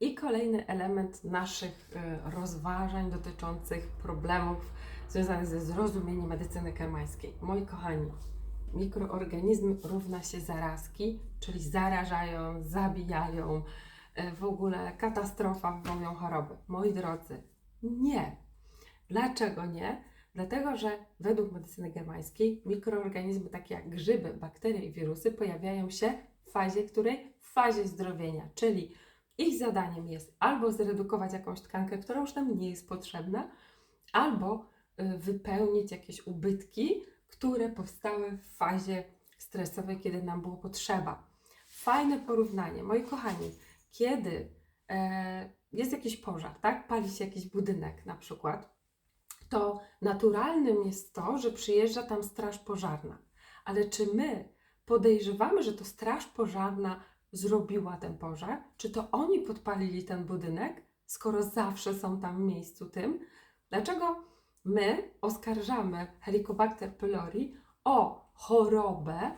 I kolejny element naszych y, rozważań dotyczących problemów związanych ze zrozumieniem medycyny kermańskiej. Moi kochani, mikroorganizmy równa się zarazki, czyli zarażają, zabijają, y, w ogóle katastrofa, wywołują choroby. Moi drodzy, nie. Dlaczego nie? Dlatego, że według medycyny germańskiej mikroorganizmy takie jak grzyby, bakterie i wirusy pojawiają się w fazie której? W fazie zdrowienia, czyli ich zadaniem jest albo zredukować jakąś tkankę, która już nam nie jest potrzebna, albo y, wypełnić jakieś ubytki, które powstały w fazie stresowej, kiedy nam było potrzeba. Fajne porównanie. Moi kochani, kiedy e, jest jakiś pożar, tak? Pali się jakiś budynek na przykład, to naturalnym jest to, że przyjeżdża tam straż pożarna. Ale czy my podejrzewamy, że to straż pożarna zrobiła ten pożar? Czy to oni podpalili ten budynek, skoro zawsze są tam w miejscu tym? Dlaczego my oskarżamy Helicobacter pylori o chorobę,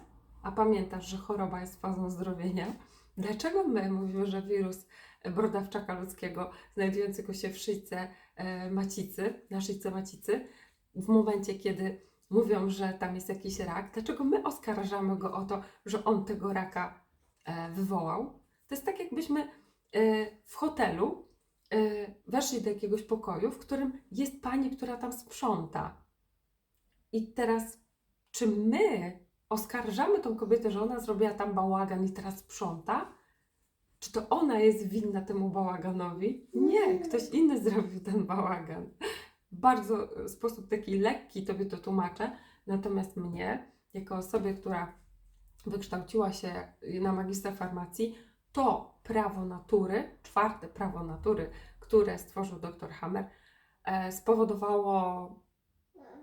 a pamiętasz, że choroba jest fazą zdrowienia? Dlaczego my mówimy, że wirus brodawczaka ludzkiego znajdującego się w szyjce e, macicy, na szyjce macicy, w momencie, kiedy mówią, że tam jest jakiś rak, dlaczego my oskarżamy go o to, że on tego raka wywołał? To jest tak, jakbyśmy e, w hotelu e, weszli do jakiegoś pokoju, w którym jest pani, która tam sprząta. I teraz, czy my oskarżamy tą kobietę, że ona zrobiła tam bałagan i teraz sprząta? Czy to ona jest winna temu bałaganowi? Nie, ktoś inny zrobił ten bałagan. Bardzo w sposób taki lekki tobie to tłumaczę, natomiast mnie, jako osobie, która wykształciła się na magistra farmacji, to prawo natury, czwarte prawo natury, które stworzył dr Hammer, e, spowodowało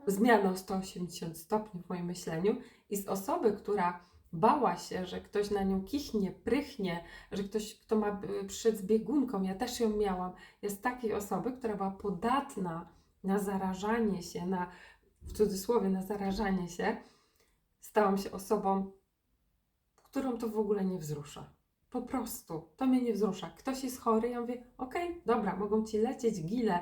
zmianę o 180 stopni w moim myśleniu i z osoby, która bała się, że ktoś na nią kichnie, prychnie, że ktoś, kto ma przyszedł z biegunką, ja też ją miałam, jest takiej osoby, która była podatna na zarażanie się, na, w cudzysłowie, na zarażanie się, stałam się osobą, którą to w ogóle nie wzrusza. Po prostu, to mnie nie wzrusza. Ktoś jest chory, ja mówię, okej, dobra, mogą ci lecieć gile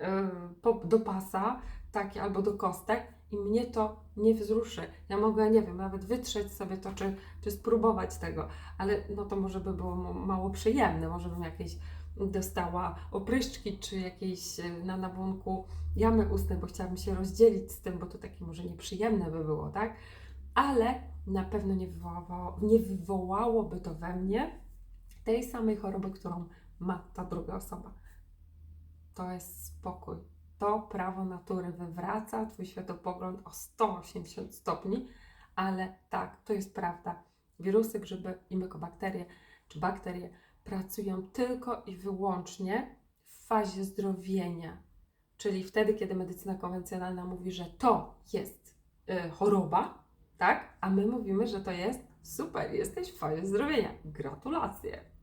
yy, do pasa, takie albo do kostek i mnie to nie wzruszy. Ja mogę, nie wiem, nawet wytrzeć sobie to, czy, czy spróbować tego, ale no to może by było mało przyjemne, może bym jakieś dostała opryszczki, czy jakieś e, na nabłonku jamy ustne, bo chciałabym się rozdzielić z tym, bo to takie może nieprzyjemne by było, tak? Ale na pewno nie nie wywołałoby to we mnie tej samej choroby, którą ma ta druga osoba. To jest spokój. To prawo natury wywraca Twój światopogląd o 180 stopni, ale tak, to jest prawda. Wirusy, grzyby i mykobakterie czy bakterie pracują tylko i wyłącznie w fazie zdrowienia. Czyli wtedy, kiedy medycyna konwencjonalna mówi, że to jest y, choroba, tak? A my mówimy, że to jest super, jesteś w fazie zdrowienia. Gratulacje.